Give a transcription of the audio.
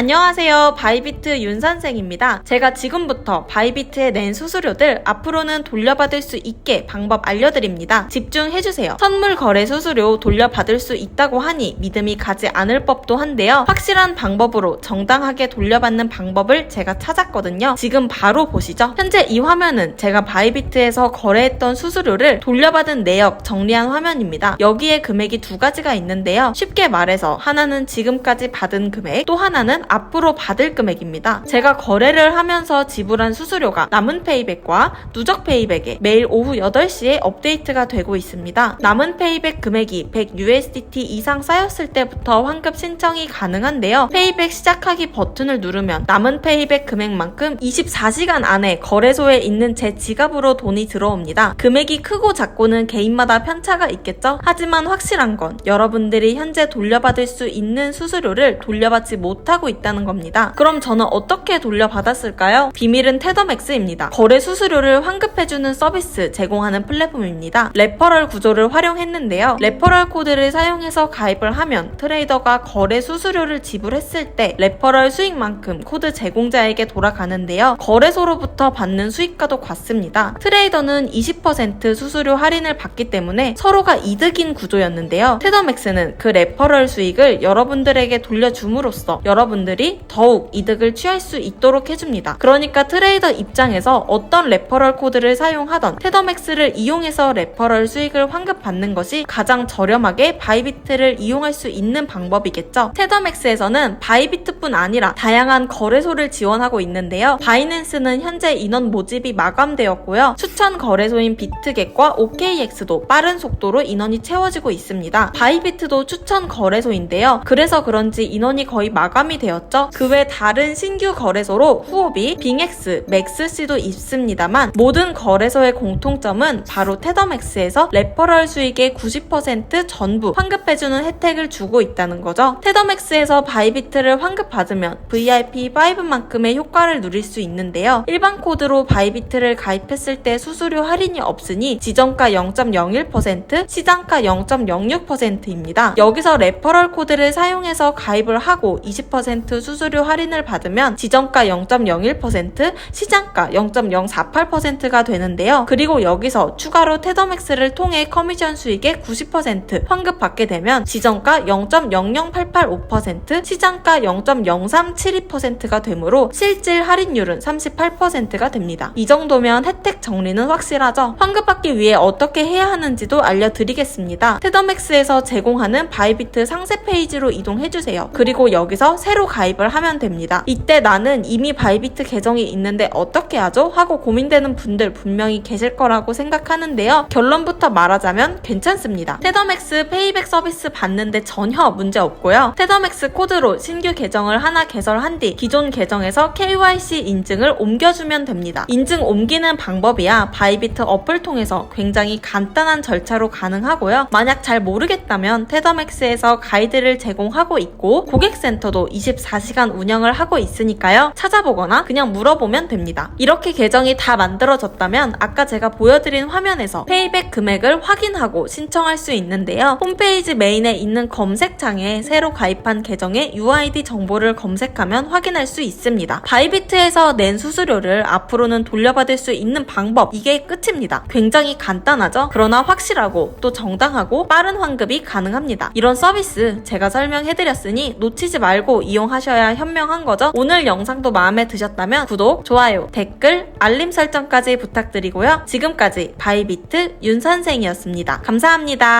안녕하세요. 바이비트 윤선생입니다. 제가 지금부터 바이비트에 낸 수수료들 앞으로는 돌려받을 수 있게 방법 알려드립니다. 집중해주세요. 선물 거래 수수료 돌려받을 수 있다고 하니 믿음이 가지 않을 법도 한데요. 확실한 방법으로 정당하게 돌려받는 방법을 제가 찾았거든요. 지금 바로 보시죠. 현재 이 화면은 제가 바이비트에서 거래했던 수수료를 돌려받은 내역 정리한 화면입니다. 여기에 금액이 두 가지가 있는데요. 쉽게 말해서 하나는 지금까지 받은 금액, 또 하나는 앞으로 받을 금액입니다. 제가 거래를 하면서 지불한 수수료가 남은 페이백과 누적 페이백에 매일 오후 8시에 업데이트가 되고 있습니다. 남은 페이백 금액이 100USDT 이상 쌓였을 때부터 환급 신청이 가능한데요. 페이백 시작하기 버튼을 누르면 남은 페이백 금액만큼 24시간 안에 거래소에 있는 제 지갑으로 돈이 들어옵니다. 금액이 크고 작고는 개인마다 편차가 있겠죠? 하지만 확실한 건 여러분들이 현재 돌려받을 수 있는 수수료를 돌려받지 못하고 있다 는 겁니다. 그럼 저는 어떻게 돌려받았을까요? 비밀은 테더맥스입니다. 거래 수수료를 환급해주는 서비스 제공하는 플랫폼입니다. 레퍼럴 구조를 활용했는데요. 레퍼럴 코드를 사용해서 가입을 하면 트레이더가 거래 수수료를 지불했을 때 레퍼럴 수익만큼 코드 제공자에게 돌아가는데요. 거래소로부터 받는 수익과도 같습니다. 트레이더는 20% 수수료 할인을 받기 때문에 서로가 이득인 구조였는데요. 테더맥스는 그 레퍼럴 수익을 여러분들에게 돌려줌으로써 여러분들 이 더욱 이득을 취할 수 있도록 해줍니다. 그러니까 트레이더 입장에서 어떤 레퍼럴 코드를 사용하던 테더맥스를 이용해서 레퍼럴 수익을 환급받는 것이 가장 저렴하게 바이비트를 이용할 수 있는 방법이겠죠. 테더맥스에서는 바이비트뿐 아니라 다양한 거래소를 지원하고 있는데요. 바이낸스는 현재 인원 모집이 마감되었고요. 추천 거래소인 비트겟과 OKX도 빠른 속도로 인원이 채워지고 있습니다. 바이비트도 추천 거래소인데요. 그래서 그런지 인원이 거의 마감이 되었 죠. 그 외 다른 신규 거래소로 후오비, 빙엑스, 맥스씨도 있습니다만 모든 거래소의 공통점은 바로 테더맥스에서 레퍼럴 수익의 90% 전부 환급해주는 혜택을 주고 있다는 거죠. 테더맥스에서 바이비트를 환급받으면 VIP5만큼의 효과를 누릴 수 있는데요. 일반 코드로 바이비트를 가입했을 때 수수료 할인이 없으니 지정가 0.01%, 시장가 0.06%입니다. 여기서 레퍼럴 코드를 사용해서 가입을 하고 20% 수수료 할인을 받으면 지정가 0.01%, 시장가 0.048%가 되는데요. 그리고 여기서 추가로 테더맥스를 통해 커미션 수익의 90% 환급 받게 되면 지정가 0.00885%, 시장가 0.0372%가 되므로 실질 할인율은 38%가 됩니다. 이 정도면 혜택 정리는 확실하죠? 환급받기 위해 어떻게 해야 하는지도 알려드리겠습니다. 테더맥스에서 제공하는 바이비트 상세 페이지로 이동해주세요. 그리고 여기서 새로 가입을 하면 됩니다. 이때 나는 이미 바이비트 계정이 있는데 어떻게 하죠? 하고 고민되는 분들 분명히 계실 거라고 생각하는데요. 결론부터 말하자면 괜찮습니다. 테더맥스 페이백 서비스 받는데 전혀 문제 없고요. 테더맥스 코드로 신규 계정을 하나 개설한 뒤 기존 계정에서 KYC 인증을 옮겨주면 됩니다. 인증 옮기는 방법이야 바이비트 어플 통해서 굉장히 간단한 절차로 가능하고요. 만약 잘 모르겠다면 테더맥스에서 가이드를 제공하고 있고 고객센터도 24 시간 운영을 하고 있으니까요. 찾아보거나 그냥 물어보면 됩니다. 이렇게 계정이 다 만들어졌다면 아까 제가 보여드린 화면에서 페이백 금액을 확인하고 신청할 수 있는데요. 홈페이지 메인에 있는 검색창에 새로 가입한 계정의 UID 정보를 검색하면 확인할 수 있습니다. 바이비트에서 낸 수수료를 앞으로는 돌려받을 수 있는 방법 이게 끝입니다. 굉장히 간단하죠? 그러나 확실하고 또 정당하고 빠른 환급이 가능합니다. 이런 서비스 제가 설명해드렸으니 놓치지 말고 이용 하셔야 현명한 거죠. 오늘 영상도 마음에 드셨다면 구독, 좋아요, 댓글, 알림 설정까지 부탁드리고요. 지금까지 바이비트 윤선생이었습니다. 감사합니다.